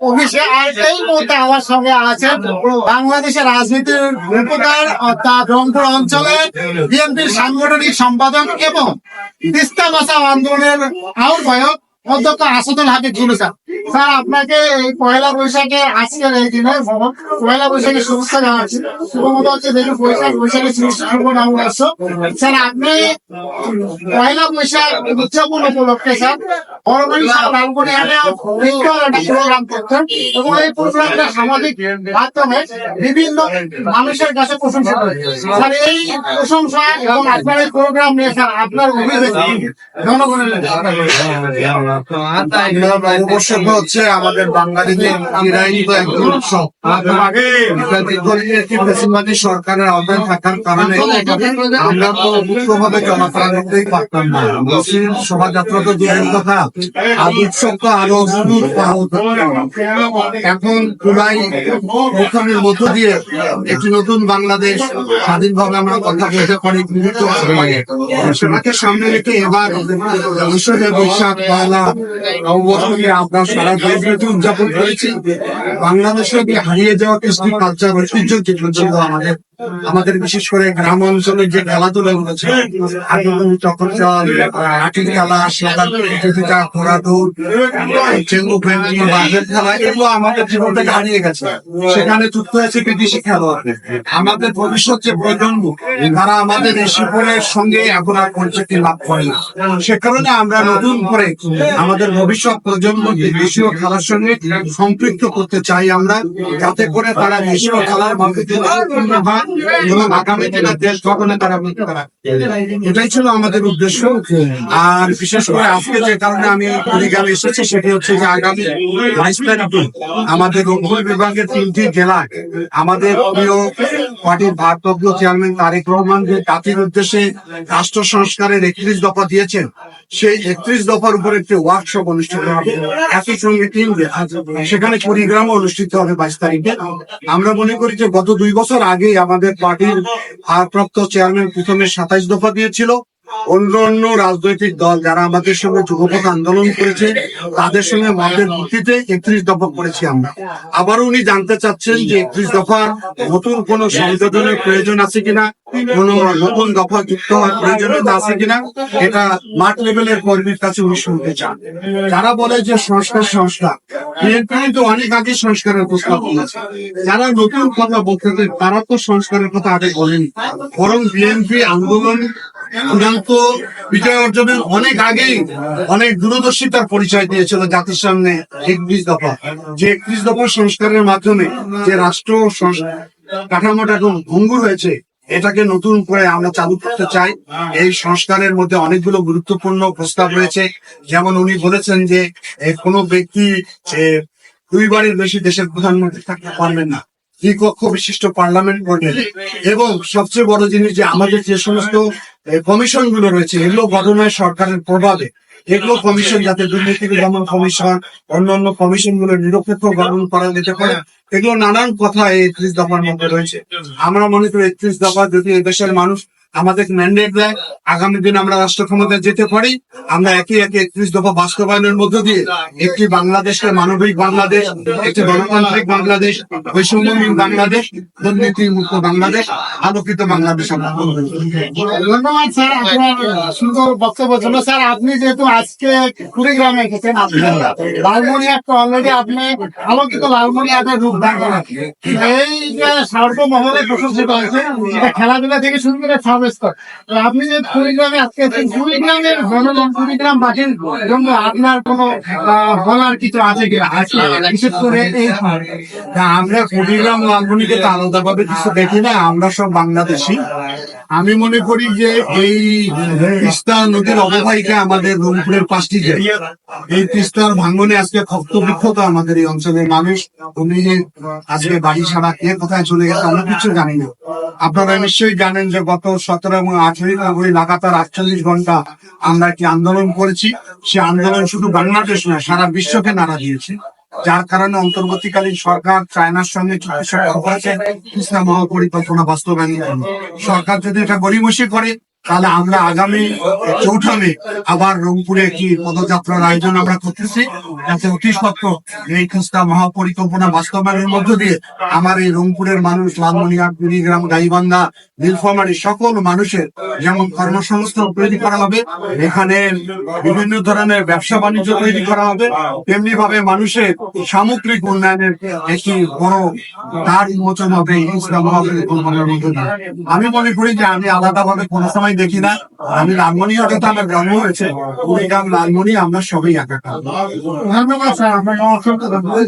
অফিসে আমার সঙ্গে আছেন। বাংলাদেশের রাজনীতির অর্থাৎ রংপুর অঞ্চলে বিএনপির সাংগঠনিক সম্পাদক এবং তিস্তা বাঁচাও আন্দোলনের আহ্বায়ক অধ্যক্ষ আসাদুল হাবিব গুলু স্যার স্যার আপনাকে এই পয়লা বৈশাখে আজকের এই দিনে পয়লা বৈশাখের শুভেচ্ছা জানাচ্ছি শুভমত হচ্ছে দেখুন বৈশাখ বৈশাখের শুভ নববর্ষ স্যার আপনি পয়লা বৈশাখ উদযাপন উপলক্ষে স্যার একটা সামাজিক মাধ্যমে বিভিন্ন মানুষের কাছে প্রশংসা এই প্রশংসা এবং আপনার অভিযোগ জনগণের। হচ্ছে আমাদের বাঙালিদের বেশিরভাগী সরকারের আওতায় থাকার কারণে আমরা তো মুক্তভাবে চলাফেরা করতেই পারতাম না। মুসলিম শোভাযাত্রা তো দূরের কথা। আর উৎসব তো আরও। এখন জুলাই ওখানের মধ্য দিয়ে একটি নতুন বাংলাদেশ স্বাধীনভাবে আমরা কথা বলতে পারি সময়ে সেটাকে সামনে রেখে এবার বৈশাখ পয়লা নববর্ষকে আমরা উদযাপন করেছি। বাংলাদেশে হারিয়ে যাওয়া কিছু কালচার ঐতিহ্য যেগুলো আমাদের। আমাদের বিশেষ করে গ্রাম অঞ্চলের যে খেলাধুলা গুলো আমাদের ভবিষ্যৎ যে প্রজন্ম, তারা আমাদের সঙ্গে এখন আর পরিচিতি লাভ করে না। সে কারণে আমরা নতুন করে আমাদের ভবিষ্যৎ প্রজন্মকে দেশীয় খেলার সঙ্গে সম্পৃক্ত করতে চাই আমরা, যাতে করে তারা দেশীয় খেলার মাধ্যমে হয় এটাই ছিল আমাদের উদ্দেশ্য। আর বিশেষ করে আজকে যে কারণে আমি কুড়িগ্রামে এসেছি, সেটি হচ্ছে যে আগামী বাইশ আমাদের রংপুর বিভাগের তিনটি জেলায় আমাদের প্রিয় পার্টির ভারপ্রাপ্ত চেয়ারম্যান তারেক রহমান যে জাতির উদ্দেশ্যে রাষ্ট্র সংস্কারের একত্রিশ দফা দিয়েছেন, সেই একত্রিশ দফার উপর একটি ওয়ার্কশপ অনুষ্ঠিত হবে। একই সঙ্গে তিন সেখানে কুড়িগ্রামে অনুষ্ঠিত হবে বাইশ তারিখে আমরা মনে করি যে গত দুই বছর আগেই আমাদের পার্টির ভারপ্রাপ্ত চেয়ারম্যান প্রথমে সাতাইশ দফা দিয়েছিল। অন্য অন্য রাজনৈতিক দল যারা আমাদের সঙ্গে যুগপথ আন্দোলন করেছে, তাদের সঙ্গে মতের ভিত্তিতে একত্রিশ দফা করেছি আমরা। আবারও উনি জানতে চাচ্ছেন যে একত্রিশ দফার নতুন কোন সংযোজনের প্রয়োজন আছে কিনা, কোন নতুন দফা যুক্ত হওয়ার প্রয়োজনীয়তা আছে কিনা, এটা মাঠ লেভেলের কর্মীর কাছে উনি শুনতে চান। যারা বলে যে সংস্কার সংস্কার কিন্তু অনেক আগে সংস্কারের প্রস্তাব করেছে যারা নতুন কথা বলতেছে তারা তো সংস্কারের কথা আগে বলেনি। বরং বিএনপি আন্দোলন চূড়ান্ত বিজয় অর্জনের অনেক আগেই অনেক দূরদর্শিতার পরিচয় দিয়েছিল জাতির সামনে একত্রিশ দফা। যে একত্রিশ দফা সংস্কারের মাধ্যমে যে রাষ্ট্র কাঠামোটা এখন ভঙ্গুর হয়েছে, এটাকে নতুন করে আমরা চালু করতে চাই। এই সংস্কারের মধ্যে অনেকগুলো গুরুত্বপূর্ণ প্রস্তাব রয়েছে। যেমন উনি বলেছেন যে কোনো ব্যক্তি দুইবারের বেশি দেশের প্রধানমন্ত্রী থাকতে পারবেন না। দ্বিকক্ষ বিশিষ্ট পার্লামেন্ট বোর্ডের এবং সবচেয়ে বড় জিনিস যে আমাদের যে সমস্ত কমিশনগুলো রয়েছে, এগুলো গঠনের সরকারের প্রভাবে। এগুলো কমিশন যাতে দুর্নীতি দমন কমিশন, অন্যান্য কমিশনগুলো নিরপেক্ষ গঠন করা যেতে পারে, এগুলো নানান কথা এই একত্রিশ দফার মধ্যে রয়েছে। আমরা মনে করি একত্রিশ দফা যদি দেশের মানুষ আমাদের ম্যান্ডেট দেয়, আগামী দিন আমরা রাষ্ট্র ক্ষমতায় যেতে পারি। আমরা একে একে একত্রিশ দফা বাস্তবায়নের মধ্য দিয়ে একটি বাংলাদেশকে মানবিক বাংলাদেশ, একটি গণতান্ত্রিক বাংলাদেশ, বৈষম্যহীন বাংলাদেশ দুর্নীতি মুক্ত বাংলাদেশ, আলোকিত বাংলাদেশ আমরা ধন্যবাদ, স্যার, আপনার সুন্দর বক্তব্যের জন্য। স্যার, আপনি যেহেতু আজকে কুড়িগ্রামে এসেছেন আপনার লালমনিয়াকে অলরেডি আপনি আলোকিত লালমনিয়াতে রূপ দান করেছেন। এই যে সর্বমহলে প্রশংসিত হয়েছে খেলাধুলা থেকে শুরু করে আপনি যে কুড়িগ্রামে আজকে এসেছেন কুড়িগ্রামের জনগণ কুড়িগ্রাম জন্য আপনার কোনো আহ, বলার কিছু আছে কি বিশেষ করে আমরা কুড়িগ্রাম লালমনিকে তো আলাদাভাবে কিছু দেখি না আমরা সব বাংলাদেশি। আমি মনে করি যে এই তিস্তা নদীর অববাহিকা আমাদের রংপুরের পাঁচটি জেলা এই তিস্তার ভাঙ্গনে আজকে ক্ষত বিক্ষত আমাদের এই অঞ্চলের মানুষ। উনি যে আজকে বাড়ি ছাড়া কে কোথায় চলে গেছে, আমরা কিছু জানি না। আপনারা নিশ্চয়ই জানেন যে গত সতেরো এবং আঠেরো ফেব্রুয়ারি লাগাতার আটচল্লিশ ঘণ্টা আমরা একটি আন্দোলন করেছি। সে আন্দোলন শুধু বাংলাদেশ নয়, সারা বিশ্বকে নাড়া দিয়েছে। যার কারণে অন্তর্বর্তীকালীন সরকার চায়নার সঙ্গে কৃষ্ণা মহল পরিকল্পনা বাস্তবায়ন মহাপরিকল্পনা বাস্তবায়নের জন্য। সরকার যদি এটা গরিমসি করে তাহলে আমরা আগামী চৌঠা মে আবার রংপুরে কি পদযাত্রার আয়োজন আমরা করতেছি। এই মহাপরিকল্পনা বাস্তবায়নের মধ্য দিয়ে আমার এই রংপুরের মানুষ লালমনিয়া গাইবান্ধা, নীলফামারী সকল মানুষের যেমন কর্মসংস্থান তৈরি করা হবে, এখানে বিভিন্ন ধরনের ব্যবসা বাণিজ্য তৈরি করা হবে তেমনি ভাবে মানুষের সামগ্রিক উন্নয়নের একটি বড় দ্বার উন্মোচন হবে খুস্তা মহাপরিকল্পনার মধ্য দিয়ে। আমি মনে করি যে আমি আলাদা ভাবে কোনো সময় দেখি না। আমি লালমনিয়াতে তো আমার জন্ম হয়েছে কুড়িগ্রাম, লালমনি, আমরা সবাই একাকার ধন্যবাদ স্যার আপনাকে অসংখ্য ধন্যবাদ